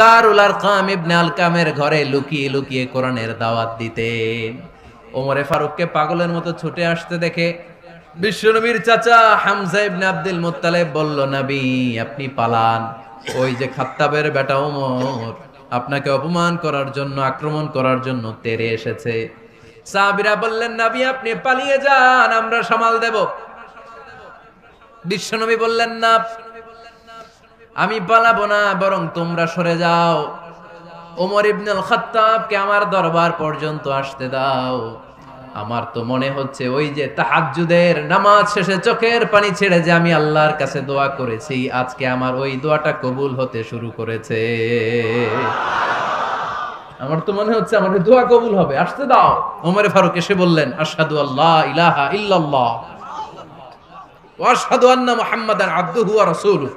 দারুল আরকাম ইবনে আলকামের ঘরে লুকিয়ে লুকিয়ে কোরআনের দাওয়াত দিতেন ওমরে ফারুককে পাগলের মতো ছুটে আসতে দেখে বিশ্বনবীর চাচা হামজা ইবনে আব্দুল মুত্তালিব বলল, নবী, আপনি পালান। ওই যে খাত্তাবের বেটা ওমর আপনাকে অপমান করার জন্য, আক্রমণ করার জন্য তেরে এসেছে। সাহাবীরা বললেন, নবী, আপনি পালিয়ে যান, আমরা সামাল দেব। বিশ্বনবী বললেন, না আমি পালাবো না, বরং তোমরা সরে যাও। ওমর ইবনুল খাত্তাবকে আমার দরবার পর্যন্ত আসতে দাও। আমার তো মনে হচ্ছে ওই যে তাহাজ্জুদের নামাজ শেষে চোখের পানি ছেড়ে যে আমি আল্লাহর কাছে দোয়া করেছি, আজকে আমার ওই দোয়াটা কবুল হতে শুরু করেছে। আমার তো মনে হচ্ছে আমার দোয়া কবুল হবে। আসতে দাও। ওমরে ফারুক এসে বললেন, আশহাদু আল্লাহ ইলাহা ইল্লাল্লাহ। ওয়া আন্না মুহাম্মাদান আবদুহু ওয়া রাসূলুহু।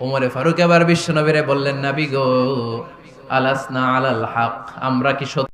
ওমরে ফারুক এবার বিশ্বনবীরে বললেন নাবি গো আলাসনা আলাল হাক আমরা কি সত্য